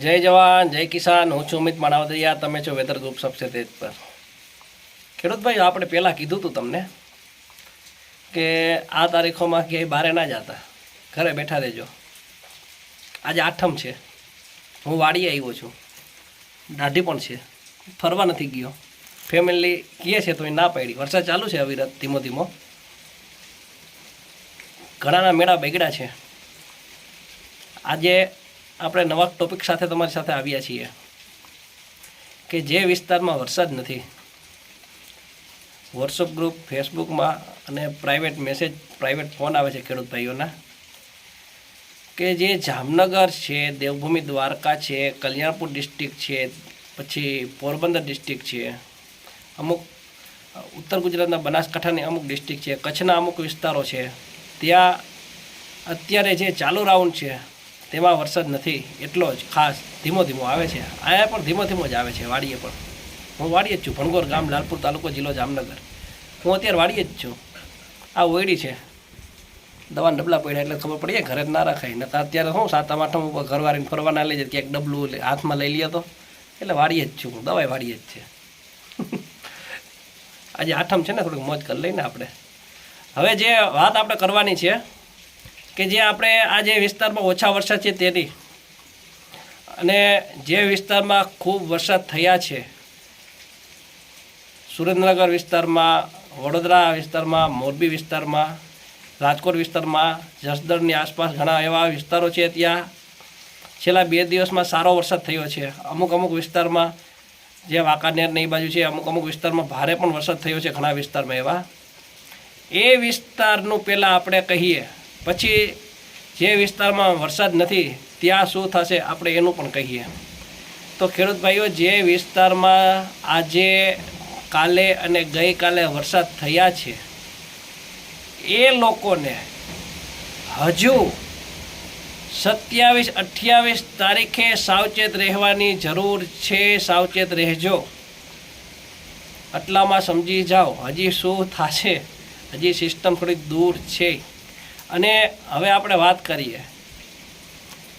જય જવાન, જય કિસાન. હું છું અમિત માણાવદરિયા. તમે છો વેધર ગ્રુપ સબસે તેજ પર ખેડૂતભાઈ આપણે પહેલાં કીધું હતું તમને કે આ તારીખોમાં ક્યાંય બારે ના જતા. ઘરે બેઠા રહેજો. આજે આઠમ છે. હું વાડીએ આવ્યો છું. દાઢી પણ છે. ફરવા નથી ગયો. ફેમિલી કહે છે તો એ ના પાડી. વરસાદ ચાલુ છે અવિરત, ધીમો ધીમો. ઘણાના મેળા બગડ્યા છે. આજે આપણે નવા ટોપિક સાથે તમારી સાથે આવ્યા છીએ કે જે વિસ્તારમાં વરસાદ નથી. વોટ્સઅપ ગ્રુપ ફેસબુકમાં અને પ્રાઇવેટ મેસેજ પ્રાઇવેટ ફોન આવે છે ખેડૂત ભાઈઓના. કે જે જામનગર છે, દેવભૂમિ દ્વારકા છે, કલ્યાણપુર ડિસ્ટ્રિક્ટ છે, પછી પોરબંદર ડિસ્ટ્રિક્ટ છે, અમુક, ઉત્તર ગુજરાતના બનાસકાંઠાની અમુક ડિસ્ટ્રિક્ટ છે, કચ્છના અમુક વિસ્તારો છે, ત્યાં અત્યારે જે ચાલુ રાઉન્ડ છે તેમાં વરસાદ નથી. એટલો જ ખાસ ધીમો ધીમો આવે છે. અહીંયા પણ ધીમો ધીમો જ આવે છે વાડીએ પણ. હું વાડીએ જ છું. ભણગોર ગામ, લાલપુર તાલુકો જિલ્લો જામનગર. હું અત્યારે વાડીએ જ છું. આ ઓયડી છે. દવા ડબલા પડ્યા એટલે ખબર પડી ઘરે જ ના રખાય. તો અત્યારે હું સાતમ, આઠમ ઉપર ઘરવાળીને ફરવા ના લઈ જાય, ક્યાંક ડબલું લે- હાથમાં લઈ તો. એટલે વાડીએ જ છું દવાઈ વાડીએ જ છે. આજે આઠમ છે ને, થોડીક મોજ કરી લઈને આપણે. હવે જે વાત આપણે કરવાની છે કે જે આપણે આ જે વિસ્તારમાં ઓછા વરસાદ છે તેની અને જે વિસ્તારમાં ખૂબ વરસાદ થયા છે, સુરેન્દ્રનગર વિસ્તારમાં, વડોદરા વિસ્તારમાં, મોરબી વિસ્તારમાં, રાજકોટ વિસ્તારમાં, જસદણની આસપાસ ઘણા એવા વિસ્તારો છે ત્યાં છેલ્લા બે દિવસમાં સારો વરસાદ થયો છે. અમુક અમુક વિસ્તારમાં જે વાંકાનેર ને એ બાજુ છે, અમુક અમુક વિસ્તારમાં ભારે પણ વરસાદ થયો છે ઘણા વિસ્તારમાં એવા. એ વિસ્તારનું પહેલાં આપણે કહીએ પછી જે વિસ્તારમાં વરસાદ નથી, ત્યાં શું થશે આપણે એનું પણ કહીએ. તો ખેડૂત ભાઈઓ જે વિસ્તારમાં આજે કાલે અને ગઈકાલે વરસાદ થયા છે, એ લોકોને હજુ સત્યાવીસ અઠ્યાવીસ તારીખે સાવચેત રહેવાની જરૂર છે, સાવચેત રહેજો. આટલામાં સમજી જાઓ, હજી શું થશે? હજી સિસ્ટમ થોડીક દૂર છે. અને હવે આપણે વાત કરીએ.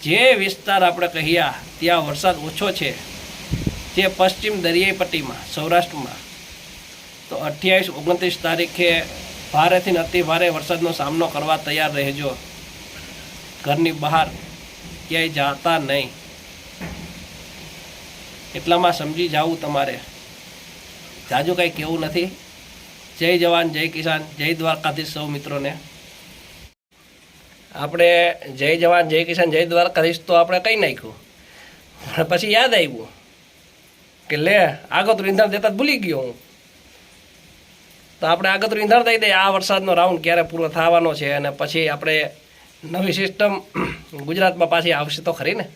જે વિસ્તાર આપણે કહ્યા, ત્યાં વરસાદ ઓછો છે જે પશ્ચિમ દરિયાઈ પટ્ટીમાં સૌરાષ્ટ્રમાં. તો અઠ્યાવીસ, ઓગણત્રીસ તારીખે ભારેથી અતિ ભારે વરસાદનો સામનો કરવા તૈયાર રહેજો. ઘરની બહાર ક્યાંય જતા નહીં. એટલામાં સમજી જવું તમારે. જાજુ કંઈ કહેવું નથી. જય જવાન, જય કિસાન, જય દ્વારકાધીશ સૌ મિત્રોને. આપણે જય જવાન, જય કિસાન, જય દ્વારા કરીશ તો આપણે કહી નાખ્યું? પછી યાદ આવ્યું કે લે, આગતરું ઈંધણ દેતા ભૂલી ગયો હું. તો આપણે આગતરું ઈંધણ દઈ દઈએ આ વરસાદનો રાઉન્ડ ક્યારે પૂરો થવાનો છે અને પછી આપણે નવી સિસ્ટમ ગુજરાતમાં પાછી આવશે તો ખરી ને?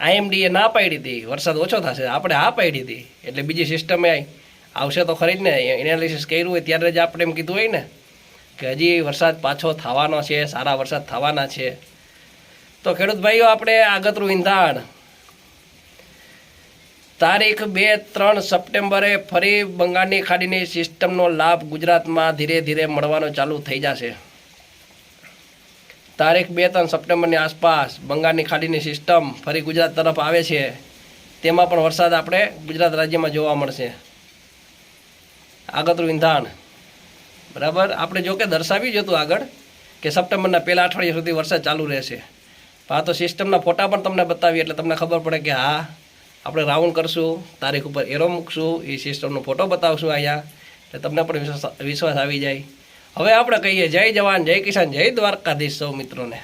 આઈએમડીએ ના પાડી હતી વરસાદ ઓછો થશે, આપણે આ પાડી હતી એટલે બીજી સિસ્ટમે આવશે તો ખરી જ ને એનાલિસિસ કર્યું હોય ત્યારે જ આપણે એમ કીધું હોય ને? કે હજી વરસાદ પાછો થવાનો છે, સારા વરસાદ થવાના છે. તો ખેડૂત ભાઈઓ, આપણે આગતરું ઈંધાણ. તારીખ બે ત્રણ સપ્ટેમ્બરે ફરી બંગાળની ખાડીની સિસ્ટમનો લાભ ગુજરાતમાં ધીરે ધીરે મળવાનો ચાલુ થઈ જશે. તારીખ બે ત્રણ સપ્ટેમ્બરની આસપાસ બંગાળની ખાડીની સિસ્ટમ ફરી ગુજરાત તરફ આવે છે. તેમાં પણ વરસાદ આપણે ગુજરાત રાજ્યમાં જોવા મળશે. આગતરું ઈંધાણ. બરાબર? આપણે જોકે દર્શાવ્યું જ હતું આગળ કે સપ્ટેમ્બરના પહેલા અઠવાડિયા સુધી વરસાદ ચાલુ રહેશે. આ તો સિસ્ટમના ફોટા પણ તમને બતાવીએ એટલે તમને ખબર પડે કે હા, આપણે રાઉન્ડ કરશું, તારીખ ઉપર એરો મૂકશું, એ સિસ્ટમનો ફોટો બતાવશું અહીંયા. એટલે તમને પણ વિશ્વાસ વિશ્વાસ આવી જાય. હવે આપણે કહીએ, જય જવાન, જય કિસાન, જય દ્વારકાધીશ સૌ મિત્રોને.